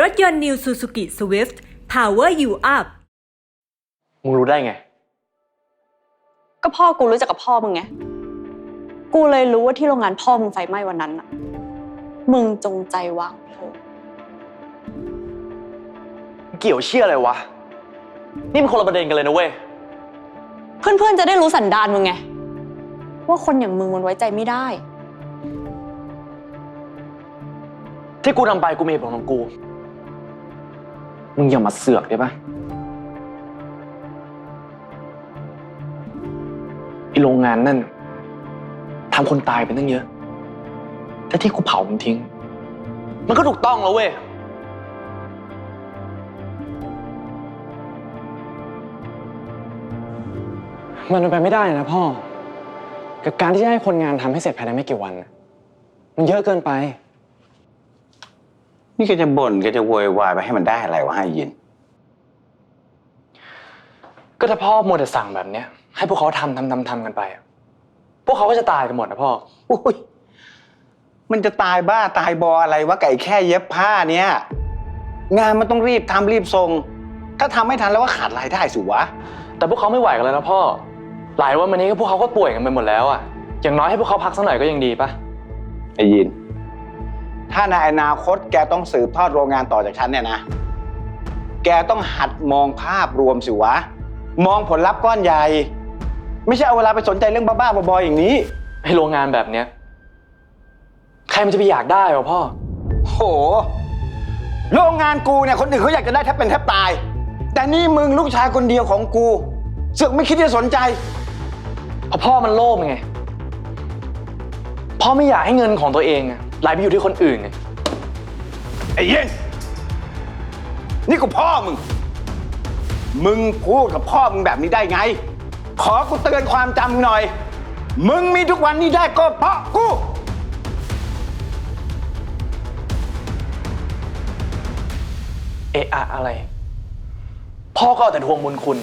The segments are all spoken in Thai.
รถยนต์ New Suzuki Swift Power You Up มึงรู้ได้ไง ก็พ่อกูรู้จักกับพ่อมึงไง กูเลยรู้ว่าที่โรงงานพ่อมึงไฟไหม้วันนั้นน่ะ มึงจงใจวางเพลิงเกี่ยวเชี่ยอะไรวะ นี่มันคนละประเด็นกันเลยนะเว้ย เพื่อนๆจะได้รู้สันดานมึงไง ว่าคนอย่างมึงมันไว้ใจไม่ได้ ที่กูทำไปกูมีเหตุผลของกู มึงอย่ามาเสือกได้ปะไอโรงงานนั่นทำคนตายไปตั้งเยอะ แต่ที่กูเผามันทิ้ง มันก็ถูกต้องแล้วเว้ย มันเป็นไปไม่ได้นะพ่อ กับการที่จะให้คนงานทำให้เสร็จภายในไม่กี่วัน มันเยอะเกินไป นี่ก็จะบ่นก็จะโวยวายไปให้มันได้อะไรวะให้ยิน ก็ถ้าพ่อมัวแต่สั่งแบบเนี้ยให้พวกเขาทำทำทำทำกันไปอะพวกเขาก็จะตายกันหมดนะพ่อ อุ้ยมันจะตายบ้าตายบออะไรวะไก่แค่เย็บผ้าเนี้ยงานมันต้องรีบทำรีบส่ง ถ้าทำไม่ทันแล้วก็ขาดรายได้สิวะ แต่พวกเขาไม่ไหวกันแล้วนะพ่อ หลายวันมานี้ก็พวกเขาก็ป่วยกันไปหมดแล้วอะอย่างน้อยให้พวกเขาพักสักหน่อยก็ยังดีปะ ไอ้ยิน ถ้าในอนาคตแกต้องสืบทอดโรงงานต่อจากฉันเนี่ยนะ แกต้องหัดมองภาพรวมสิวะ มองผลลัพธ์ก้อนใหญ่ ไม่ใช่เอาเวลาไปสนใจเรื่องบ้าๆบอๆอย่างนี้ให้โรงงานแบบเนี้ยใครมันจะไปอยากได้วะพ่อ โห โรงงานกูเนี่ยคนอื่นเขาอยากจะได้แทบเป็นแทบตาย แต่นี่มึงลูกชายคนเดียวของกูเสือกไม่คิดจะสนใจเพราะพ่อมันโลภไง พ่อไม่อยากให้เงินของตัวเองอะ ไหลไปอยู่ที่คนอื่นไงไอ้เย็นนี่กูพ่อมึง มึงพูดกับพ่อมึงแบบนี้ได้ไง ขอกูเตือนความจำหน่อย มึงมีทุกวันนี้ได้ก็เพราะกู เอะอะอะไร พ่อก็เอาแต่ทวงบุญคุณ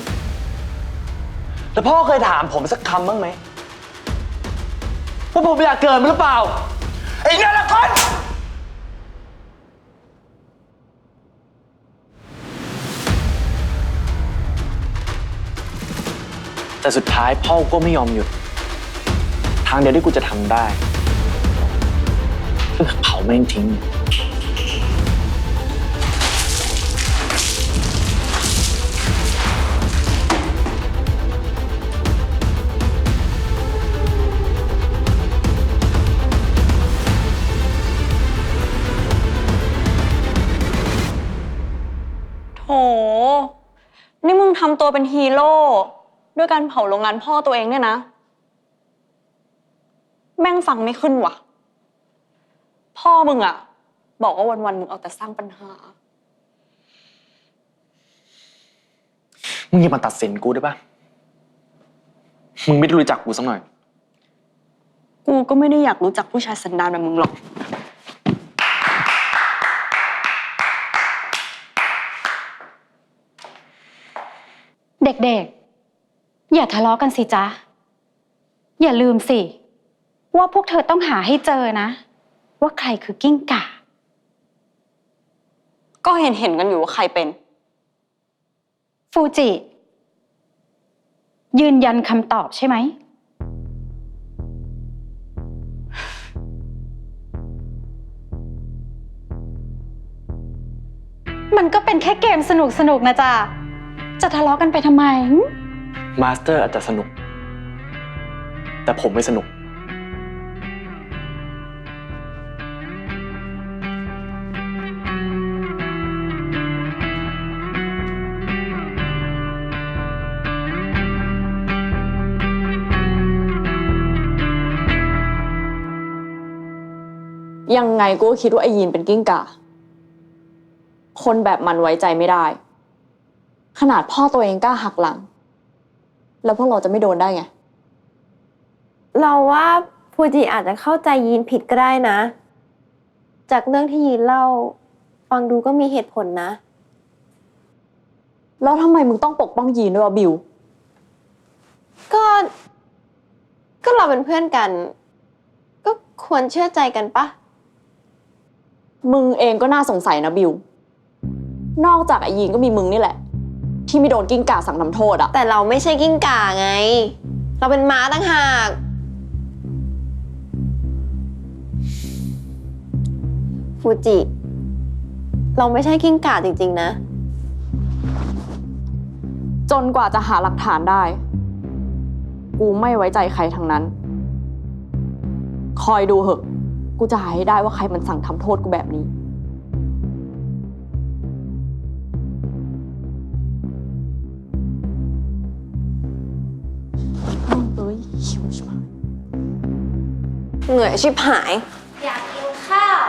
แล้วพ่อเคยถามผมสักคำบ้างไหมว่าผมอยากเกิดมันหรือเปล่า ไอ้นั่นลแต่สุดท้ายพ่อก็ไม่ยอมหยุด ทางเดียวที่กูจะทำได้ก็คือเผาแม่งทิ้ง โถนี่มึงทำตัวเป็นฮีโร่ด้วยการเผาโรงงานพ่อตัวเองเนี่ยนะ แม่งฟังไม่ขึ้นว่ะ พ่อมึงอะบอกว่าวันๆมึงเอาแต่สร้างปัญหา มึงอย่ามาตัดสินกูได้ปะมึงไม่ได้รู้จักกูสักหน่อย กูก็ไม่ได้อยากรู้จักผู้ชายสันดานแบบมึงหรอก เด็กๆ อย่าทะเลาะกันสิจ๊ะ อย่าลืมสิ ว่าพวกเธอต้องหาให้เจอนะ ว่าใครคือกิ้งก่า ก็เห็นเห็นๆกันอยู่ว่าใครเป็น ฟูจิ ยืนยันคำตอบใช่ไหม มันก็เป็นแค่เกมสนุกๆนะจ๊ะ จะทะเลาะกันไปทำไมหึมาสเตอร์อาจจะสนุก แต่ผมไม่สนุก ยังไงกูก็คิดว่าไอ้ยีนเป็นกิ้งก่าคนแบบมันไว้ใจไม่ได้ ขนาดพ่อตัวเองกล้าหักหลัง แล้วพวกเราจะไม่โดนได้ไง เราว่าฟูจิอาจจะเข้าใจยีนผิดก็ได้นะ จากเรื่องที่ยีนเล่า ฟังดูก็มีเหตุผลนะ แล้วทำไมมึงต้องปกป้องยีนด้วยวะบิว ก็ ก็เราเป็นเพื่อนกัน ก็ควรเชื่อใจกันปะมึงเองก็น่าสงสัยนะบิว นอกจากไอ้ยีนก็มีมึงนี่แหละ ที่ไม่โดนกิ้งก่าสั่งทำโทษอะแต่เราไม่ใช่กิ้งก่าไง เราเป็นม้าต่างหาก ฟูจิ เราไม่ใช่กิ้งก่าจริง ๆ นะ จนกว่าจะหาหลักฐานได้ กูไม่ไว้ใจใครทั้งนั้น คอยดูเหอะ กูจะหาให้ได้ว่าใครมันสั่งทำโทษกูแบบนี้ หิวชิบหายเหนื่อยชิบหาย อยากกินข้าว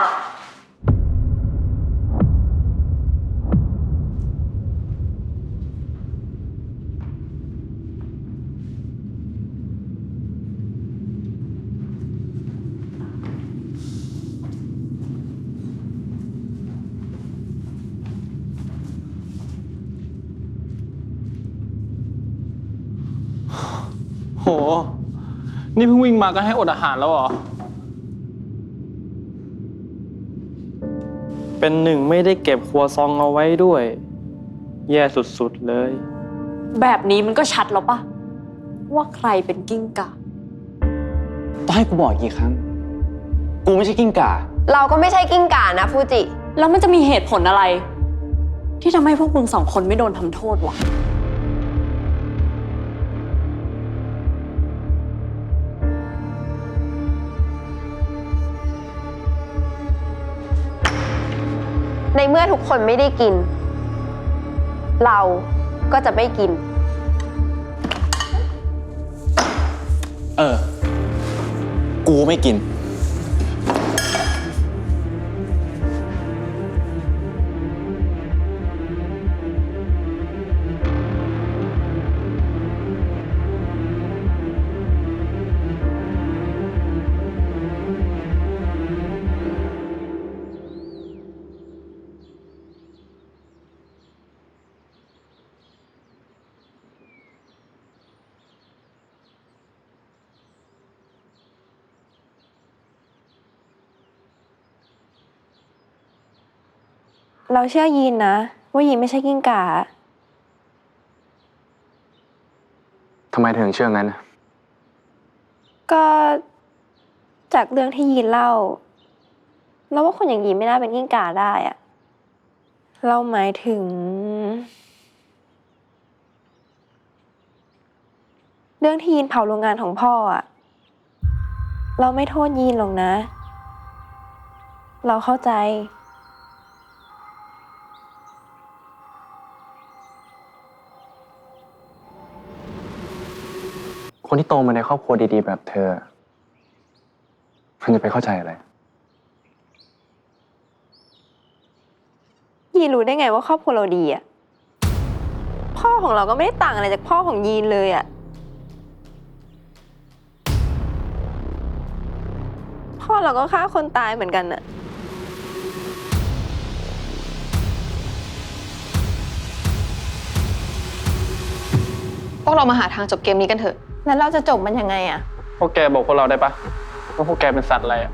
โห นี่เพิ่งวิ่งมาก็ให้อดอาหารแล้วเหรอ เป็นหนึ่งไม่ได้เก็บครัวซองเอาไว้ด้วย แย่สุดๆเลย แบบนี้มันก็ชัดแล้วปะว่าใครเป็นกิ้งก่าต้องให้กูบอกอีกกี่ครั้ง กูไม่ใช่กิ้งก่า เราก็ไม่ใช่กิ้งก่านะฟูจิ แล้วมันจะมีเหตุผลอะไร ที่ทำให้พวกมึงสองคนไม่โดนทำโทษวะ ในเมื่อทุกคนไม่ได้กิน เราก็จะไม่กิน เออ กูไม่กิน เราเชื่อยีนนะ ว่ายีนไม่ใช่กิ้งก่า ทำไมถึงเชื่องั้น ก็จากเรื่องที่ยีนเล่า เราว่าคนอย่างยีนไม่น่าเป็นกิ้งก่าได้อะเราหมายถึง เรื่องที่ยีนเผาโรงงานของพ่ออะเราไม่โทษยีนหรอกนะ เราเข้าใจ คนที่โตมาในครอบครัวดีๆ แบบเธอมันจะไปเข้าใจอะไร ยีนรู้ได้ไงว่าครอบครัวเราดีอะพ่อของเราก็ไม่ได้ต่างอะไรจากพ่อของยีนเลยอะพ่อเราก็ฆ่าคนตายเหมือนกันอะ วกเรามาหาทางจบเกมนี้กันเถอะ แล้วเราจะจบมันยังไงอะพวกแกบอกพวกเราได้ปะว่าพวกแกเป็นสัตว์อะไรอะ